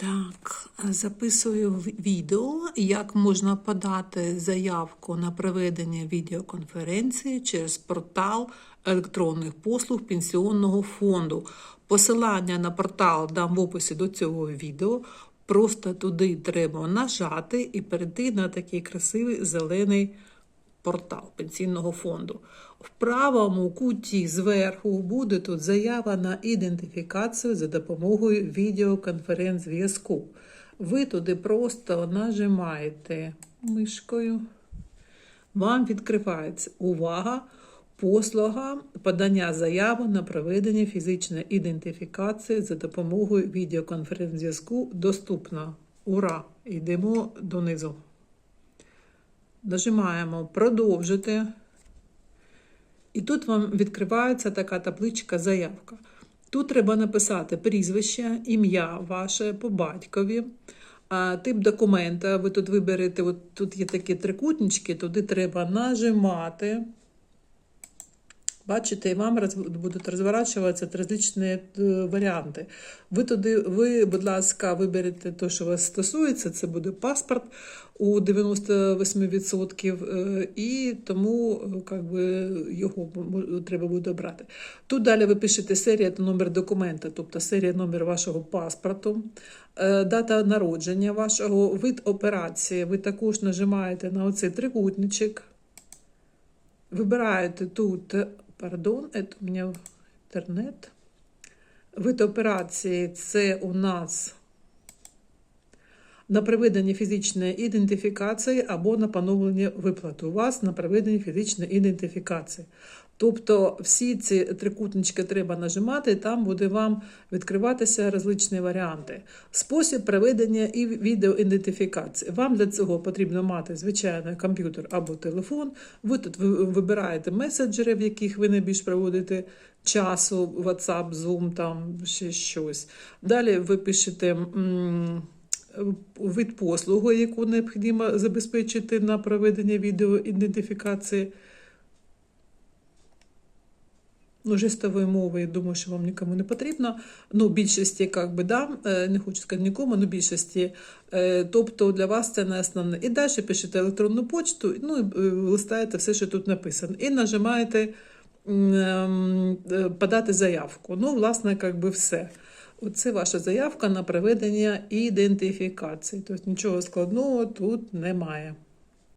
Так, записую відео, як можна подати заявку на проведення відеоконференції через портал електронних послуг Пенсіонного фонду. Посилання на портал дам в описі до цього відео. Просто туди треба нажати і перейти на такий красивий зелений портал пенсійного фонду. В правому куті зверху буде тут заява на ідентифікацію за допомогою відеоконференц-зв'язку. Ви туди просто нажимаєте мишкою. Вам відкривається увага, послуга подання заяви на проведення фізичної ідентифікації за допомогою відеоконференц-зв'язку доступна. Ура! Йдемо донизу. Нажимаємо продовжити. І тут вам відкривається така табличка заявка. Тут треба написати прізвище, ім'я ваше по батькові, тип документа. Ви тут виберете, от тут є такі трикутнички, туди треба нажимати. Бачите, і вам роз, будуть розворачуватися различні е, варіанти. Ви туди, ви, будь ласка, виберете те, що вас стосується, це буде паспорт у 98%, е, і тому е, как би, його треба буде обрати. Тут далі ви пишете серія та номер документа, тобто серія номер вашого паспорту, дата народження вашого, вид операції. Ви також нажимаєте на оцей трикутничок. Вибираєте тут, пардон, это у меня інтернет. Вид операції це у нас на проведення фізичної ідентифікації або на поновлення виплати. У вас на проведення фізичної ідентифікації. Тобто всі ці трикутнички треба нажимати, і там буде вам відкриватися розличні варіанти. Спосіб проведення і відеоідентифікації. Вам для цього потрібно мати звичайний комп'ютер або телефон. Ви тут ви- вибираєте меседжери, в яких ви найбільш проводите часу, WhatsApp, Zoom, там ще щось. Далі ви пишете. М, Вид послуги, яку необхідно забезпечити на проведення відеоідентифікації. Ну, жестової мови, я думаю, що вам нікому не потрібно. Ну, більшості, як би, да, е, не хочу сказати нікому, але більшості. Е, Тобто для вас це не основне. І далі пишете електронну почту, ну, і е, листаєте все, що тут написано. І нажимаєте ем, е, подати заявку. Ну, власне, як би все. Оце ваша заявка на проведення ідентифікації. Тобто нічого складного тут немає.